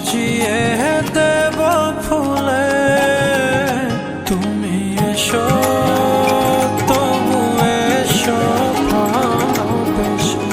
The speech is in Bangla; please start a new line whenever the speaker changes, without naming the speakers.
সাজিয়ে দেব ফুলে। তুমি এসো তবু এসো ভালোবেসো।